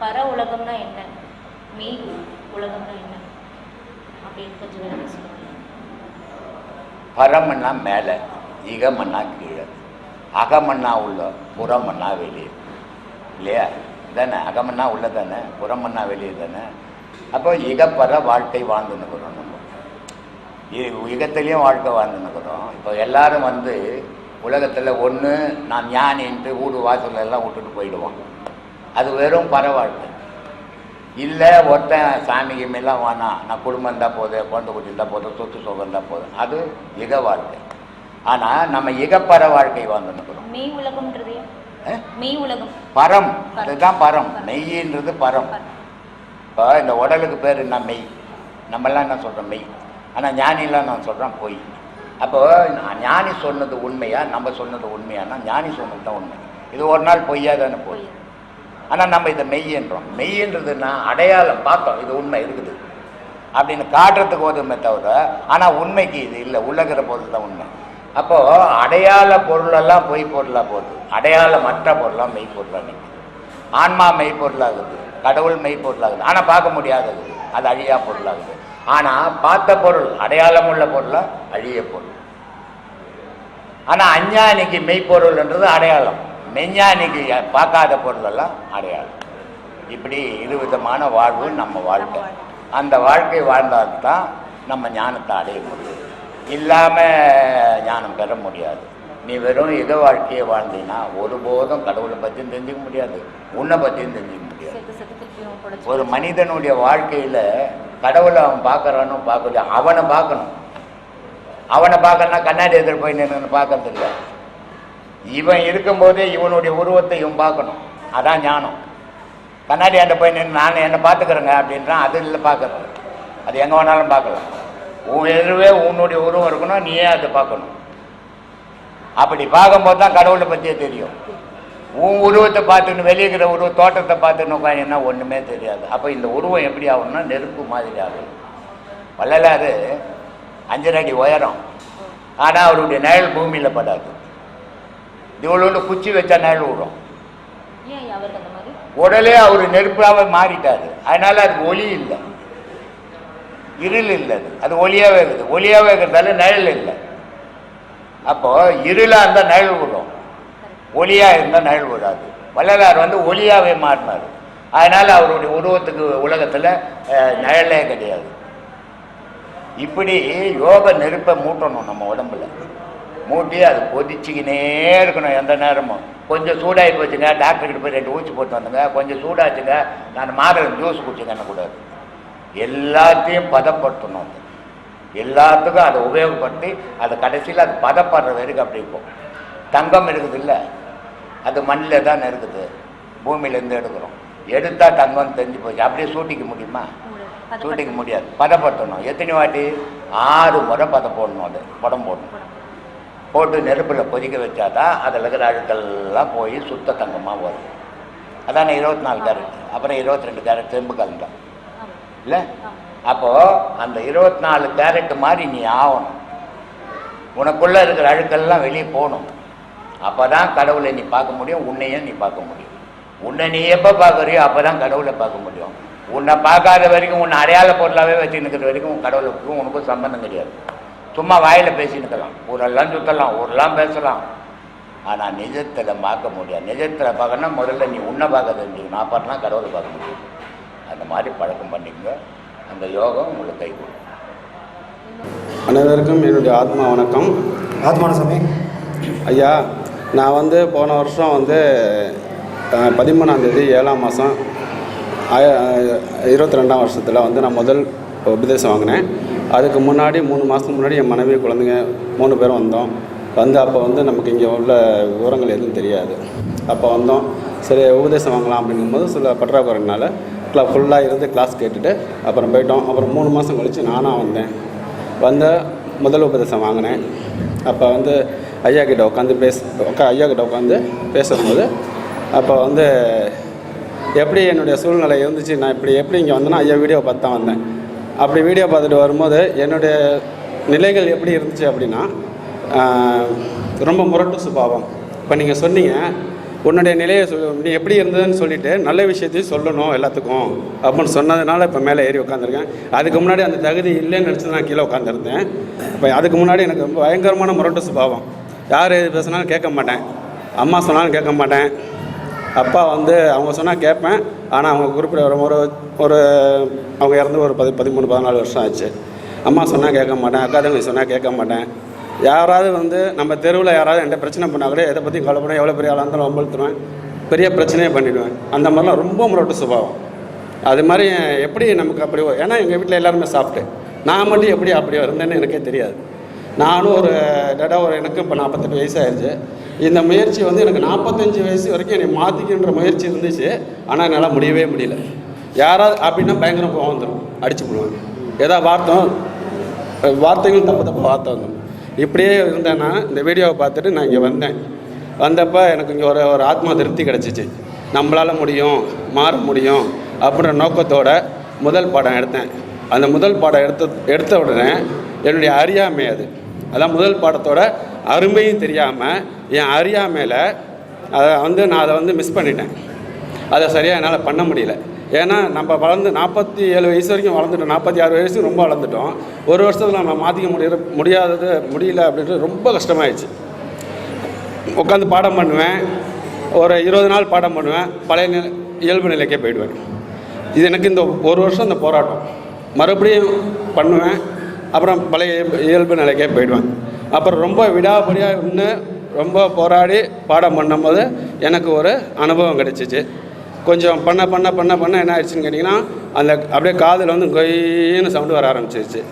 பர உலகம்னா என்ன? மெய் உலகம்னா என்ன? அப்படின்னு கொஞ்சம் விளக்கி சொல்லுங்க. பரமன்னா மேலே இகமன்னா கீழே. அகமன்னா உள்ள புறமன்னா வெளியே. இல்லையா? தானே அகமன்னா உள்ள தானே புறமன்னா வெளியே தானே? அப்போ இகப்பற வாழ்க்கை வாழ்ந்துன்னுக்குறோம் நம்ம. இ- வாழ்க்கை வாழ்ந்துன்னுக்குறோம் இப்போ எல்லாரும் வந்து உலகத்தில் ஒன்று நான் ஞானின்ட்டு வீடு வாசல்ல எல்லாம் விட்டுட்டு போயிடுவான். அது வெறும் பர வாழ்க்கை இல்லை ஒருத்தன் சாமிக்கு மேலாம் வேணாம் நான் குடும்பம் இருந்தால் போதும் குழந்தை குட்டி இருந்தால் போதும் சொத்து சுகம் இருந்தால் போதும் அது இக வாழ்க்கை. ஆனால் நம்ம இகப்பற வாழ்க்கை வாழ்ந்துன்னுக்குறோம். மெய் உலகம்ன்றது? மெய் உலகம். பரம். அதுதான் பரம். மெய்யின்றது பரம். இப்போ இந்த உடலுக்கு பேர் என்ன? மெய். நம்மெல்லாம் என்ன சொல்கிறோம் மெய். ஆனால் ஞானிலாம் நான் சொல்கிறேன் பொய். அப்போ நான் ஞானி சொன்னது உண்மையா? நம்ம சொன்னது உண்மையானா? ஞானி சொன்னது தான் உண்மை. இது ஒரு நாள் பொய்யா தானே போய். ஆனால் நம்ம இதை மெய்யன்றோம். மெய்யன்றதுன்னா அடையாளம் பார்த்தோம். இது உண்மை இருக்குது. அப்படின்னு காட்டுறதுக்கு உதவுமே தவிர ஆனால் உண்மைக்கு இது இல்லை. உள்ளகிற பொருள் தான் உண்மை. அப்போது அடையாள பொருளெல்லாம் பொய் பொருளாக போகுது. அடையாளமற்ற பொருளாக மெய் பொருளாக நிற்குது ஆன்மா மெய் பொருளாகுது. கடவுள் மெய் பொருளாகுது. ஆனால் பார்க்க முடியாதது. அது அழியா பொருளாகுது. ஆனால் பார்த்த பொருள் அடையாளம் உள்ள பொருளாக அழிய பொருள். ஆனால் அஞ்ஞானிக்கு மெய்ப்பொருள்ன்றது அடையாளம். மெஞ்ஞானிக்கு பார்க்காத பொருளெல்லாம் அடையாளம். இப்படி இரு விதமான வாழ்வு நம்ம வாழ்க்கை. அந்த வாழ்க்கை வாழ்ந்தால்தான் நம்ம ஞானத்தை அடைய முடியும். இல்லாமல் ஞானம் பெற முடியாது. நீ வெறும் இத வாழ்க்கையை வாழ்ந்தீங்கன்னா ஒருபோதும் கடவுளை பற்றியும் தெரிஞ்சுக்க முடியாது. உன்னை பற்றியும் தெரிஞ்சுக்க முடியாது. ஒரு மனிதனுடைய வாழ்க்கையில் கடவுளை அவன் பார்க்கறானோ பார்க்கல அவனை பார்க்கணும். அவனை பார்க்கணும்னா கண்ணாடி எதிர் போய் நின்று பார்க்கறது இல்லை இவன் இருக்கும்போதே இவனுடைய உருவத்தை இவன் பார்க்கணும். அதான் ஞானம். கண்ணாடி அந்த போய் நின்று நான் என்னை பார்த்துக்கிறேங்க அப்படின்றான் அது இல்லை பார்க்கறது. அது எங்கே வேணாலும் பார்க்கலாம். உன் எதுவே உன்னுடைய உருவம் இருக்கணும் நீயே அதை பார்க்கணும். அப்படி பார்க்கும்போது தான் கடவுளை பற்றியே தெரியும். உன் உருவத்தை பார்த்துன்னு வெளியே இருக்கிற உருவ தோட்டத்தை பார்த்துன்னு உட்காந்துன்னா ஒன்றுமே தெரியாது. அப்போ இந்த உருவம் எப்படி ஆகணும்னா நெருப்பு மாதிரி ஆகும். வள்ளலாறு அஞ்சரை அடி உயரம். ஆனால் அவருடைய நிழல் பூமியில் படாது. இவ்வளோண்டு குச்சி வச்சா நிழல் விடும் உடலே அவர் நெருப்பாக மாறிட்டாரு. அதனால அதுக்கு ஒளி இல்லை. இருள் இல்லை அது. அது ஒளியாகவே இருக்குது. ஒளியாகவே இருக்கிறதால நிழல் இல்லை. அப்போ இருளாக இருந்தால் நிழல் விடும் ஒளியாக இருந்தால் நிழல் விடாது வள்ளலார் வந்து ஒளியாகவே மாறினார். அதனால் அவருடைய உருவத்துக்கு உலகத்தில் நிழலே கிடையாது. இப்படி யோக நெருப்பை மூட்டணும் நம்ம உடம்புல. மூட்டி அது கொதிச்சுக்கினே இருக்கணும் எந்த நேரமும். கொஞ்சம் சூடாகி போச்சுங்க டாக்டர்கிட்ட போய் ரெண்டு ஊசி போட்டு வந்தங்க. கொஞ்சம் சூடாச்சுங்க நான் மாதுளை ஜூஸ் குடிச்சுங்க கூடாது எல்லாத்தையும் பதப்படுத்தணும் அது. எல்லாத்துக்கும் அதை உபயோகப்படுத்தி அது கடைசியில் அது பதப்படுற வரைக்கும் அப்படி இருக்கும். தங்கம் இருக்குது இல்லை அது மண்ணில் தான் இருக்குது. பூமியிலேருந்து எடுக்கிறோம். எடுத்தால் தங்கம் தெரிஞ்சு போச்சு. அப்படியே சூட்டிக்க முடியுமா? சூட்டிக்க முடியாது. பதப்படுத்தணும். எத்தனை வாட்டி? ஆறு முறை பதம் போடணும் அது படம் போடணும். போட்டு நெருப்பில் கொதிக்க வச்சாதான் அதில் இருக்கிற அழுக்கெல்லாம் போய் சுத்த தங்கமாக வரும். அதான் இருபத்தி நாலு கேரட் அப்புறம் இருபத்தி ரெண்டு கேரட் திரும்ப கலந்தோம் இல்லை? அப்போது அந்த இருபத்தி நாலு கேரட் மாதிரி நீ ஆகணும். உனக்குள்ளே இருக்கிற அழுக்கெல்லாம் வெளியே போகணும். அப்போ தான் கடவுளை நீ பார்க்க முடியும் உன்னையும் நீ பார்க்க முடியும். உன்னை நீ எப்போ பார்க்குறியோ அப்போ தான் கடவுளை பார்க்க முடியும். உன்னை பார்க்காத வரைக்கும் உன்னை அடையாள பொருளாகவே வச்சுருக்கிற வரைக்கும் உன் கடவுளுக்கும் உனக்கும் சம்பந்தம் கிடையாது. சும்மா வாயில் பேசினுக்கலாம். ஊரெல்லாம் சுற்றலாம் ஊரெல்லாம் பேசலாம். ஆனால் நிஜத்தில் பார்க்க முடியாது. நிஜத்தில் பார்க்கணும்னா முதல்ல நீ உன்னை பார்க்க தெரிஞ்சுக்கணும். அப்புறம் தான் கடவுளை பார்க்க முடியும் அந்த மாதிரி பழக்கம் பண்ணிக்கங்க. அந்த யோகம் உங்களுக்கு கை கொடுக்கும். அனைவருக்கும் என்னுடைய ஆத்மா வணக்கம். ஆத்மான சாமி ஐயா நான் வந்து போன வருஷம் வந்து அஹ், பதிமூணாம் தேதி ஏழாம் மாதம் இருபத்தி ரெண்டாம் வருஷத்தில் வந்து நான் முதல் உபதேசம் வாங்கினேன். அதுக்கு முன்னாடி மூணு மாதத்துக்கு முன்னாடி என் மனைவி குழந்தைங்க மூணு பேரும் வந்தோம். வந்து அப்போ வந்து நமக்கு இங்கே உள்ள விவரங்கள் எதுவும் தெரியாது. அப்போ வந்தோம். சரி உபதேசம் வாங்கலாம் அப்படிங்கும்போது சில பற்றாக்குறைனால கிளா ஃபுல்லாக இருந்து கிளாஸ் கேட்டுட்டு அப்புறம் போயிட்டோம். அப்புறம் மூணு மாதம் கழித்து நானாக வந்தேன். வந்த முதல் உபதேசம் வாங்கினேன். அப்போ வந்து ஐயா கிட்ட உட்காந்து பேச உட்கா ஐயா கிட்ட உட்காந்து பேசும்போது அப்போ வந்து எப்படி என்னுடைய சூழ்நிலை இருந்துச்சு? நான் இப்படி எப்படி இங்கே வந்தேன்னா ஐயா வீடியோ பார்த்து தான் வந்தேன். அப்படி வீடியோ பார்த்துட்டு வரும்போது என்னுடைய நிலைகள் எப்படி இருந்துச்சு அப்படின்னா ரொம்ப முரட்டு சுபாவம். இப்போ நீங்கள் சொன்னீங்க உன்னுடைய நிலையை சொல் நீ எப்படி இருந்ததுன்னு சொல்லிட்டு நல்ல விஷயத்தையும் சொல்லணும் எல்லாத்துக்கும் அப்படின்னு சொன்னதுனால இப்போ மேலே ஏறி உட்காந்துருக்கேன் அதுக்கு முன்னாடி அந்த தகுதி இல்லைன்னு நினச்சி நான் கீழே உட்காந்துருந்தேன் இப்போ அதுக்கு முன்னாடி எனக்கு ரொம்ப பயங்கரமான முரட்டு சுபாவம். யார் எது பேசினாலும் கேட்க மாட்டேன். அம்மா சொன்னாலும் கேட்க மாட்டேன். அப்பா வந்து அவங்க சொன்னால் கேட்பேன். ஆனால் அவங்க குறிப்பிட ஒரு ஒரு ஒரு அவங்க இறந்து ஒரு பதி பதிமூணு பதினாலு வருஷம் ஆச்சு. அம்மா சொன்னால் கேட்க மாட்டேன் அக்கா தங்கச்சி சொன்னால் கேட்க மாட்டேன். யாராவது வந்து நம்ம தெருவில் யாராவது என்கிட்ட பிரச்சனை பண்ணால் கூட எதை பற்றி கவலைப்பட எவ்வளோ பெரிய ஆளாக இருந்தாலும் வம்பழுத்துருவேன் பெரிய பிரச்சனையே பண்ணிவிடுவேன் அந்த மாதிரிலாம் ரொம்ப முரட்டு சுபாவம். அது மாதிரி எப்படி நமக்கு அப்படி ஏன்னா எங்கள் வீட்டில் எல்லாருமே சாப்பிட்டு. நான் மட்டும் எப்படி அப்படி இருந்தேன்னு எனக்கே தெரியாது. நானும் ஒரு டேட்டா ஒரு எனக்கு இப்போ நாற்பத்தெட்டு வயசு ஆயிடுச்சு இந்த முயற்சி வந்து எனக்கு நாற்பத்தஞ்சு வயசு வரைக்கும் என்னை மாற்றிக்கின்ற முயற்சி இருந்துச்சு. ஆனால் என்னால் முடியவே முடியல. யாராவது அப்படின்னா பயங்கரம் கோவம் வந்துடும் அடிச்சு போடுவாங்க. ஏதாவது வார்த்தை வார்த்தைகள் தப்பு தப்பு வார்த்தை வந்துடும் இப்படியே இருந்தேன்னா இந்த வீடியோவை பார்த்துட்டு நான் இங்கே வந்தேன். வந்தப்போ எனக்கு இங்கே ஒரு ஒரு ஆத்மா திருப்தி கிடச்சிச்சு. நம்மளால் முடியும் மாற முடியும் அப்படின்ற நோக்கத்தோட முதல் பாடம் எடுத்தேன். அந்த முதல் பாடம் எடுத்த எடுத்த உடனே என்னுடைய அறியாமை அது. அதான் முதல் பாடத்தோட அருமையும் தெரியாமல் என் அறியாமையில் அதை வந்து நான் அதை வந்து மிஸ் பண்ணிட்டேன். அதை சரியாக என்னால் பண்ண முடியல. ஏன்னா நம்ம வளர்ந்து நாற்பத்தி ஏழு வயசு வரைக்கும் வளர்ந்துட்டோம். நாற்பத்தி ஆறு வயசு ரொம்ப வளர்ந்துட்டோம். ஒரு வருஷத்தில் நம்ம மாற்றிக்க முடிய முடியாதது முடியல அப்படின்றது ரொம்ப கஷ்டமாயிடுச்சு. உட்காந்து பாடம் பண்ணுவேன். ஒரு இருபது நாள் பாடம் பண்ணுவேன். பழைய நிலை இயல்பு நிலைக்கே போயிடுவேன். இது எனக்கு இந்த ஒரு வருஷம் இந்த போராட்டம். மறுபடியும் பண்ணுவேன். அப்புறம் பழைய இயல்பு- நிலைக்கே போயிடுவேன். அப்புறம் ரொம்ப விடாபடியாக இன்னும் ரொம்ப போராடி பாடம் பண்ணும்போது எனக்கு ஒரு அனுபவம் கிடைச்சிச்சு. கொஞ்சம் பண்ண பண்ண பண்ண பண்ண என்ன ஆயிடுச்சுன்னு கேட்டிங்கன்னா அந்த அப்படியே காதில் வந்து கொயின்னு சவுண்டு வர ஆரம்பிச்சிருச்சு.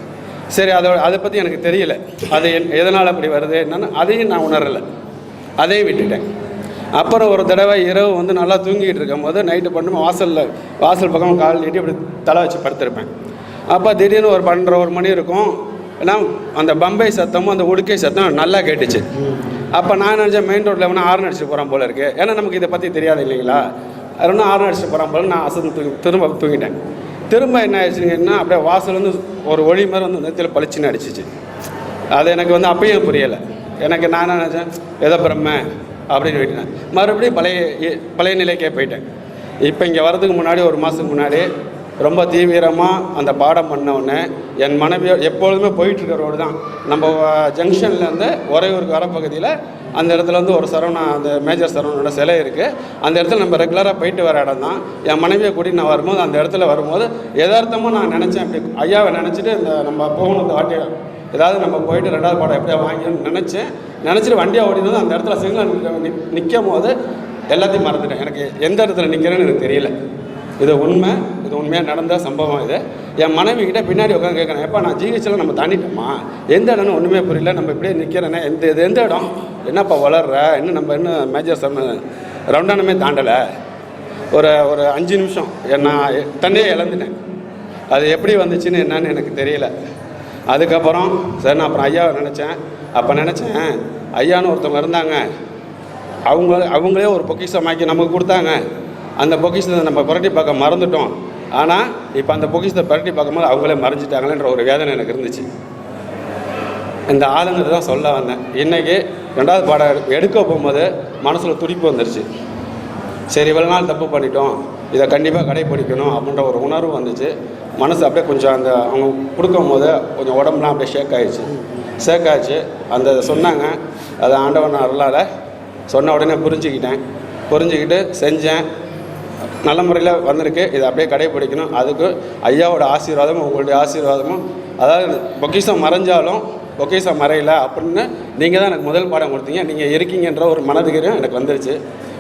சரி அதோட அதை பற்றி எனக்கு தெரியல. அது என் எதனால் அப்படி வருது என்னன்னு அதையும் நான் உணரலை. அதையும் விட்டுட்டேன். அப்புறம் ஒரு தடவை இரவு வந்து நல்லா தூங்கிட்டு இருக்கும் போது நைட்டு பண்ணும் வாசலில் வாசல் பக்கம் கால் நீட்டி இப்படி தலை வச்சு படுத்திருப்பேன். அப்போ திடீர்னு ஒரு பன்னெண்டரை ஒரு மணி இருக்கும். ஏன்னா அந்த பம்பை சத்தமும் அந்த உடுக்கை சத்தம் நல்லா கேட்டுச்சு. அப்போ நான் நினச்சேன் மெயின் ரோட்டில் வேணா ஆறு அடிச்சுட்டு போகிறான் போல இருக்குது ஏன்னா நமக்கு இதை பற்றி தெரியாது இல்லைங்களா? அது ஆறு அடிச்சுட்டு போகிறான் போல நான் அசந்து தூங்கி திரும்ப தூங்கிட்டேன். திரும்ப என்ன ஆயிடுச்சுங்கன்னா அப்படியே வாசல் வந்து ஒரு ஒளி மாதிரி வந்து நெத்தியில் பளிச்சுன்னு அடிச்சிச்சு. அது எனக்கு வந்து அப்பயும் புரியலை. எனக்கு நான் நினச்சேன் எதை பிரம்ம? அப்படின்னு விட்டேன் மறுபடியும் பழைய பழைய நிலைக்கே போயிட்டேன். இப்போ இங்கே வரதுக்கு முன்னாடி ஒரு மாதத்துக்கு முன்னாடி ரொம்ப தீவிரமாக அந்த பாடம் பண்ண என் மனைவியோ எப்பொழுதுமே போயிட்டுருக்க ரோடு தான். நம்ம ஜங்ஷன்லேருந்து ஒரே வர பகுதியில் அந்த இடத்துல வந்து ஒரு சரவணா அந்த மேஜர் சரவணோட சிலை இருக்குது அந்த இடத்துல நம்ம ரெகுலராக போயிட்டு வர இடம் தான். என் மனைவியை கூட்டி நான் வரும்போது அந்த இடத்துல வரும்போது எதார்த்தமாக நான் நினச்சேன். அப்படி ஐயாவை நினச்சிட்டு இந்த நம்ம போகணும் இந்த வாட்டி ஏதாவது நம்ம போயிட்டு ரெண்டாவது பாடம் எப்படியா வாங்கிக்கணும்னு நினச்சேன். நினச்சிட்டு வண்டியை ஓடினது அந்த இடத்துல சிக்னல் நிற்கும் போது எல்லாத்தையும் மறந்துட்டேன். எனக்கு எந்த இடத்துல நிற்கிறேன்னு எனக்கு தெரியல. இது உண்மை. இது உண்மையாக நடந்த சம்பவம் இது. என் மனைவி கிட்ட பின்னாடி உட்காந்து கேட்குறேன் எப்போ நான் ஜிஹெச்சில் நம்ம தாண்டிட்டோமா? எந்த இடம்னு ஒன்றுமே புரியல. நம்ம இப்படியே நிற்கிறேனே எந்த இது எந்த இடம்? என்னப்பா வளர்ற? இன்னும் நம்ம இன்னும் மேஜர் சம் ரவுண்டானமே தாண்டலை. ஒரு ஒரு அஞ்சு நிமிஷம். நான் தண்ணியே இழந்துட்டேன். அது எப்படி வந்துச்சுன்னு என்னன்னு எனக்கு தெரியல. அதுக்கப்புறம் சரி நான் அப்புறம் ஐயாவை நினச்சேன். அப்போ நினச்சேன் ஐயான்னு ஒருத்தவங்க இருந்தாங்க. அவங்க அவங்களே ஒரு பொக்கிஷமாக்கி நமக்கு கொடுத்தாங்க. அந்த பொக்கிஷத்தை நம்ம புரட்டி பார்க்க மறந்துட்டோம். ஆனால் இப்போ அந்த பொக்கிஷத்தை பரட்டி பார்க்கும்போது அவங்களே மறைஞ்சிட்டாங்களேன்ற ஒரு வேதனை எனக்கு இருந்துச்சு. இந்த ஆளுங்கிறது தான் சொல்ல வந்தேன். இன்றைக்கி ரெண்டாவது பாடம் எடுக்க போகும்போது மனசில் துடிப்பு வந்துருச்சு. சரி இவ்வளோ நாள் தப்பு பண்ணிட்டோம். இதை கண்டிப்பாக கடைப்பிடிக்கணும் அப்படின்ற ஒரு உணர்வு வந்துச்சு. மனசு அப்படியே கொஞ்சம் அந்த அவங்க கொடுக்கும் போது கொஞ்சம் உடம்புலாம் அப்படியே ஷேக் ஆகிடுச்சு ஷேக் ஆயிடுச்சு அந்த சொன்னாங்க. அதை ஆண்டவன் அருளால் சொன்ன உடனே புரிஞ்சுக்கிட்டேன். புரிஞ்சுக்கிட்டு செஞ்சேன். நல்ல முறையில் வந்திருக்கு. இதை அப்படியே கடைபிடிக்கணும். அதுக்கு ஐயாவோட ஆசீர்வாதமும் உங்களுடைய ஆசீர்வாதமும். அதாவது பொக்கிஷம் மறைஞ்சாலும் பொக்கிஷம் மறையல அப்படின்னு நீங்கள் தான் எனக்கு முதல் பாடம் கொடுத்தீங்க. நீங்கள் இருக்கீங்கன்ற ஒரு மனதிகரம் எனக்கு வந்துருச்சு.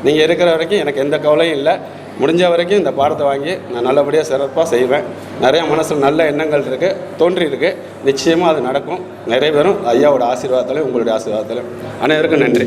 நீங்கள் இருக்கிற வரைக்கும் எனக்கு எந்த கவலையும் இல்லை. முடிஞ்ச வரைக்கும் இந்த பாடத்தை வாங்கி நான் நல்லபடியாக சிறப்பாக செய்வேன். நிறையா மனசில் நல்ல எண்ணங்கள் இருக்குது தோன்றியிருக்கு நிச்சயமாக அது நடக்கும். நிறைவேறும் ஐயாவோட ஆசீர்வாதத்திலையும் உங்களுடைய ஆசீர்வாதத்திலையும். அனைவருக்கும் நன்றி.